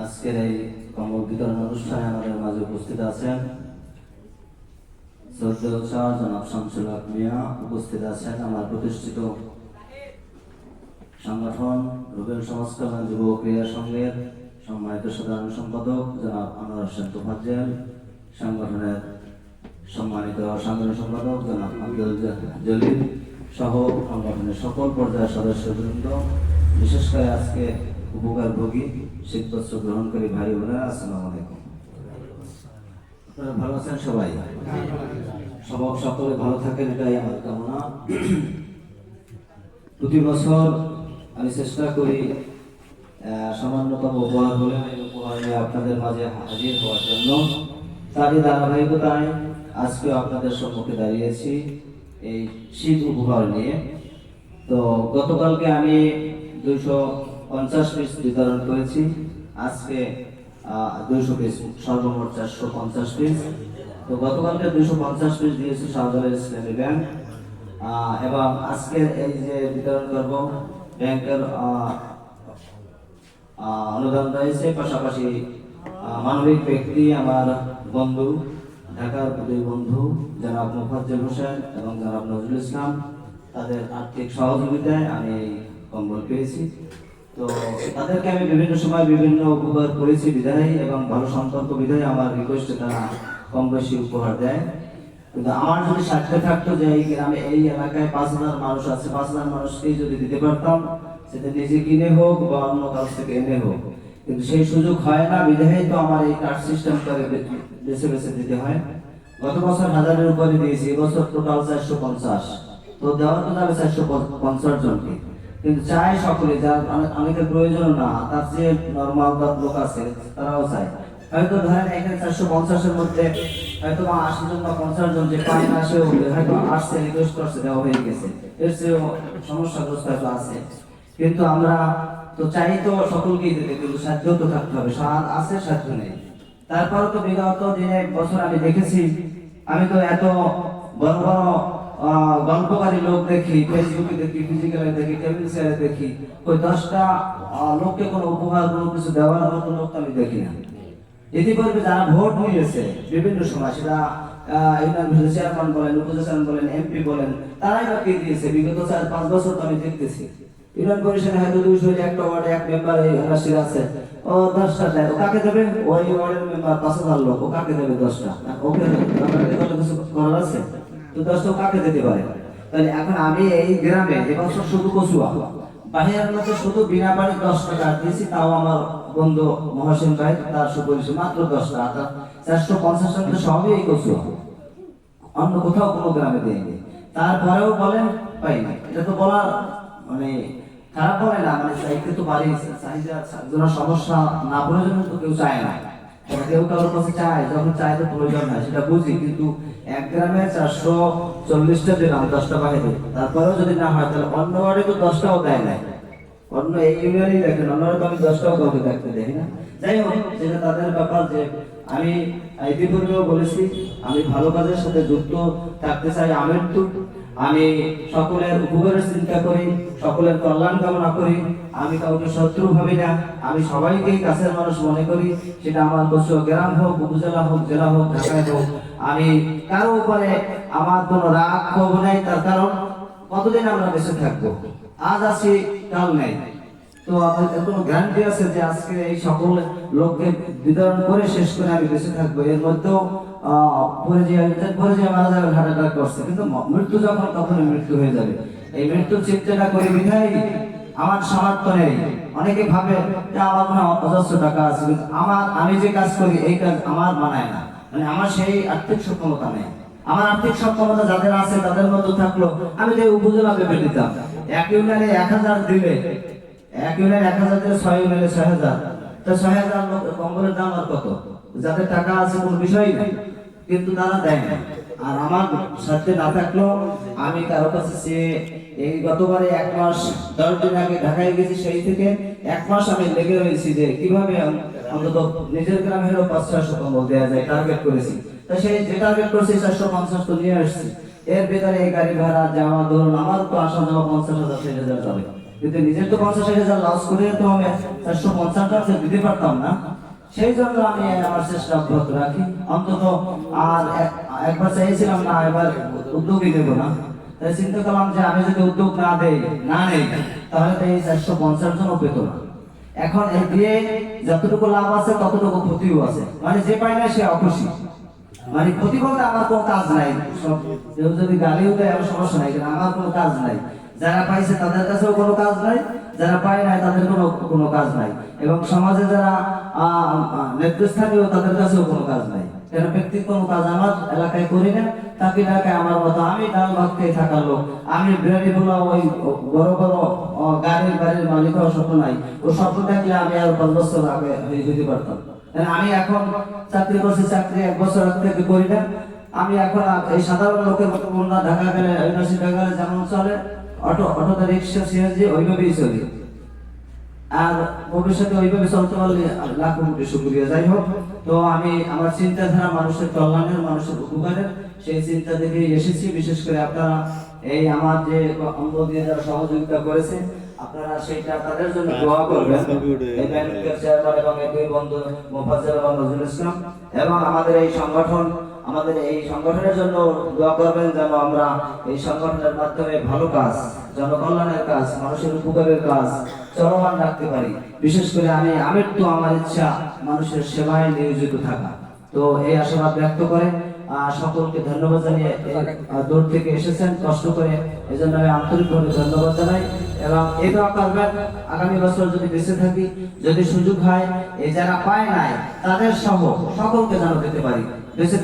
আজকের এই কম্বল বিতরণ অনুষ্ঠানে আমাদের মাঝে উপস্থিত আছেন জনাব শামসুল মিয়া। উপস্থিত আছেন আমার প্রতিষ্ঠিত সংগঠন, রুবেল কল্যাণ যুব ক্রীড়া সংঘের সম্মানিত সাধারণ সম্পাদক, জনাব আনোয়ার হোসেন তোফাজ্জেল। সংগঠনের সম্মানিত সাধারণ সম্পাদক, জনাব আব্দুল জলিল সহ সংগঠনের সকল পর্যায়ের সদস্যবৃন্দ। বিশেষ করে আজকে উপকারভোগী শীতবস্ত্র গ্রহণকারী ভাই বোনেরা আসসালামু আলাইকুম। আপনারা ভালো আছেন সবাই? সবাই সকলে ভালো থাকেন, এটাই আমার কামনা। প্রতি বছর আমি চেষ্টা করি সামান্যতম উপহার হলে উপহার নিয়ে আপনাদের মাঝে হাজির হওয়ার জন্য। তারই ধারাবাহিকতায় আজকে আপনাদের সম্মুখে দাঁড়িয়েছি এই শীত উপহার নিয়ে। তো গতকালকে আমি দুইশো পঞ্চাশ পিস বিতরণ করেছি। আজকে দুইশো পিস সর্বমোট চারশো পঞ্চাশ পিস তো গতকালকে দুইশো পঞ্চাশ পিস দিয়েছি সাউদার ইসলামী ব্যাংক এবং আজকের এই যে বিতরণ করব, ব্যাংকের অনুদান রয়েছে। পাশাপাশি মানবিক ব্যক্তি আমার বন্ধু, ঢাকার দুই বন্ধু, জনাব মুফাজ্জল হোসেন এবং জনাব নজরুল ইসলাম। তাদের আর্থিক সহযোগিতায় আমি এই কম্বল পেয়েছি। তো তাদেরকে আমি বিভিন্ন সময় বিভিন্ন উপকার করেছি বিধায় এবং ভালো সম্পর্ক বিধায় আমার রিকোয়েস্টে তারা কম বেশি উপহার দেয়। কিন্তু আমার যদি সাথে থাকতো যে এই গ্রামে, এই এলাকায় পাঁচ হাজার মানুষ আছে, পাঁচ হাজার মানুষকেই যদি দিতে পারতাম, সেটা নিজে কিনে হোক বা অন্য কাছ থেকে এনে হোক। কিন্তু সেই সুযোগ হয় না বিধায় তো আমার এই কার্ড সিস্টেম করে বেছে বেছে দিতে হয়। গত বছর হাজারের উপরে দিয়েছি এবছর টোটাল চারশো পঞ্চাশ। তো দেওয়া তো যাবে চারশো পঞ্চাশ জনকে। কিন্তু চাই সকলে, যার অনে- অনেকের প্রয়োজন না, তার যে নর্মাল লোক আছে, তারাও চায়। হয়তো ধরেন এখানে চারশো পঞ্চাশের মধ্যে হয়তো বা আশি জন বা পঞ্চাশ জন যে পায় না, সেও হয়তো আসছে রিকোয়েস্ট করছে, দেওয়া হয়ে গেছে। এর চেয়েও সমস্যাগ্রস্ত হয়তো আছে। কিন্তু আমরা তো চাই তো সকলকেই দিতে কিন্তু সাধ্য তো থাকতে হবে। স্বাদ আছে, সাধ্য নেই। তারপরে তো বিগত দিনে বছর আমি দেখেছি, আমি তো এত বড় বড় গল্পকারী লোক দেখি ফেসবুকে দেখি ফিজিক্যালে দেখি টেবিল চেয়ারে দেখি ওই দশটা লোককে কোনো উপহার, কোনো কিছু দেওয়ার মতো লোক আমি দেখি না। ইতিপূর্বে যারা ভোট নিয়েছে বিভিন্ন সময়, সেটা চেয়ারম্যান বলেন, উপজেলা বলেন এমপি বলেন, তারাই বা কে দিয়েছে। বিগত চার, পাঁচ বছর তো আমি দেখতেছি। ইউনিয়ন পরিষদে হয়তো দুইশো একটা ওয়ার্ডে এক মেম্বার এই আছে। ও দশটা দেয়, ও কাকে দেবে? ওই ওয়ার্ডের মেম্বার পাঁচ হাজার লোক, ও কাকে দেবে দশটা? ওকে কিছু করার আছে? তো ও কাকে দিতে পারে? তাহলে এখন আমি এই গ্রামে এবছর শুধু কচুয়া বাহিরের মধ্যে শুধু বিনা বাড়ি দশ টাকা দিয়েছি, তাও আমার বন্ধু মহাসিন ভাই তার সুপরিশ মাত্র দশ টাকা। চারশো পঞ্চাশ টাকা সবই এই কচুয়া। অন্য কোথাও কোনো গ্রামে দেয়নি। তারপরেও বলেন পাই না এটা তো বলা মানে খারাপ বলে না মানে চাইতে তো পারি চাহিদা সমস্যা না প্রয়োজন তো কেউ চায় না। তো বুঝি, কিন্তু এক গ্রামে চারশো চল্লিশটা দশটা তারপরেও যদি না হয়, তাহলে অন্য তো দশটাও অন্য তো আমি দশটাও না। যাই হোক তাদের ব্যাপার যে আমি ইতিপূর্বেও বলেছি, আমি ভালো কাজের সাথে যুক্ত থাকতে চাই আমৃত্যু আমি সকলের উপকারের চিন্তা করি, সকলের কল্যাণ কামনা করি, আমি কাউকে শত্রু ভাবি না, আমি সবাইকেই কাছের মানুষ মনে করি, সেটা আমার বছর গ্রাম হোক, উপজেলা হোক, জেলা হোক, ঢাকায় হোক। আমি কারও উপরে আমার কোনো রাগ ক্ষোভ নেই, তার কারণ কতদিন আমরা বেঁচে থাকব? আজ আছি কাল নেই। তো কোনো গ্যারান্টি আছে যে আজকে এই সকল লোককে বিতরণ করে শেষ করে আমি বেঁচে থাকব। এর মধ্যেও পরে যে পরে যে মারা যাবে হার্ট অ্যাটাক করছে। কিন্তু মৃত্যু যখন মৃত্যু হয়ে যাবে। এই মৃত্যুর চিন্তাটা করে বিধায় আমার সামর্থ্য নেই। অনেকে ভাবে যে আমার মনে অজস্র টাকা আছে, কিন্তু আমার আমি যে কাজ করি, এই কাজ আমার মানায় না। মানে আমার সেই আর্থিক সক্ষমতা নেই। আমার আর্থিক সক্ষমতা যাদের আছে, তাদের মধ্যে থাকল, আমি যে উপজেলা ভেবে দিতাম এক ইউনিয়নে এক হাজার দিলে এক ইউনিয়ন এক হাজার দিলে ছয় ইউনিয়নে ছয় হাজার। তো ছয় হাজার কম্বলের দাম আর কত? যাদের টাকা আছে কোনো বিষয়ই নেই। কিন্তু তারা দেয় না আর আমার সাথে না থাকলেও আমি কারও কাছে সে এই গতবারে এক মাস, দশ দিন আগে ঢাকায় গেছি সেই থেকে এক মাস আমি লেগে রয়েছি যে কীভাবে অন্তত নিজের গ্রামেরও পাঁচ ছয়শো কম্বল দেওয়া যায় টার্গেট করেছি। তো সেই যে টার্গেট করেছি চারশো পঞ্চাশ তো নিয়ে আসছি। এর ভেতরে এই গাড়ি ভাড়া, যাওয়া ধরুন আমার তো আসা যাওয়া পঞ্চাশ হাজার, ষাট হাজার যাবে। কিন্তু নিজের তো পঞ্চাশ হাজার লস করে তো আমি চারশো পঞ্চাশ টাকা দিতে পারতাম না। সেই জন্য আমি আমার চেষ্টা অব্যাহত রাখি। অন্তত আর একবার চাইছিলাম না, এবার উদ্যোগই নেব না। তাই চিন্তা করলাম যে আমি যদি উদ্যোগ না দেই, না নেই, তাহলে তো এই চারশো পঞ্চাশ জনও পেত না। এখন এই দিয়ে যতটুকু লাভ আছে, ততটুকু ক্ষতিও আছে। মানে যে পায় না, সে অখুশি। মানে ক্ষতি বলতে আমার কোনো কাজ নাই। সব কেউ যদি গালিও দেয়, আমার সমস্যা নাই আমার কোনো কাজ নাই। যারা পাইছে তাদের কাছেও কোনো কাজ নাই, যারা পায় নাই তাদের কোনো কোনো কাজ নাই। এবং সমাজে যারা নেতৃস্থানীয় তাদের কাছেও কোনো কাজ নাই। কেন ব্যক্তির কোনো কাজ আমার এলাকায় করি না, তাকে এলাকায় আমার মতো, আমি ডাল ভাত খেয়ে থাকার লোক। আমি বিরাটি বলা ওই বড় বড় গাড়ির বাড়ির মালিক হওয়ার স্বপ্ন নাই। ও স্বপ্ন থাকলে আমি আর পাঁচ বছর আগে হইতে পারতাম। আমি এখন চাকরি করছি, চাকরি এক বছর আগ থেকে করি না। আমি এখন এই সাধারণ লোকের মতো ঢাকা গেলে ঢাকা গেলে যেমন চলে অটো অটোতে রিক্সা সিএনজি ওইভাবেই চলি। আর ভবিষ্যতে ওইভাবে চলতে পারলে লাখ কোটি শুক্রিয়া যাই হোক তো আমি আমার চিন্তাধারা মানুষের কল্যাণের মানুষের উপকারের সেই চিন্তা থেকে এসেছি। বিশেষ করে আপনারা এই আমার যে অঙ্গ দিয়ে যারা সহযোগিতা করেছে আপনারা সেইটা তাদের জন্য দোয়া করবেন। এই ব্যাংকের চেয়ারম্যান এবং এই দুই বন্ধু মোফাজ্জল এবং নজরুল ইসলাম এবং আমাদের এই সংগঠন আমাদের এই সংগঠনের জন্য দোয়া করবেন যেন আমরা এই সংগঠনের মাধ্যমে ভালো কাজ, জনকল্যাণের কাজ, মানুষের উপকারের কাজ চলমান রাখতে পারি। বিশেষ করে আমি, আমের তো আমার ইচ্ছা মানুষের সেবায় নিয়োজিত থাকা। তো এই আশাবাদ ব্যক্ত করে সকলকে ধন্যবাদ জানিয়ে দূর থেকে এসেছেন। কষ্ট করে এই জন্য আমি আন্তরিকভাবে ধন্যবাদ জানাই এবং এই দোয়া করবেন, আগামী বছর যদি বেঁচে থাকি, যদি সুযোগ হয়, এই যারা পায় নাই, তাদের সহ সকলকে যেন পেতে পারি। বেঁচে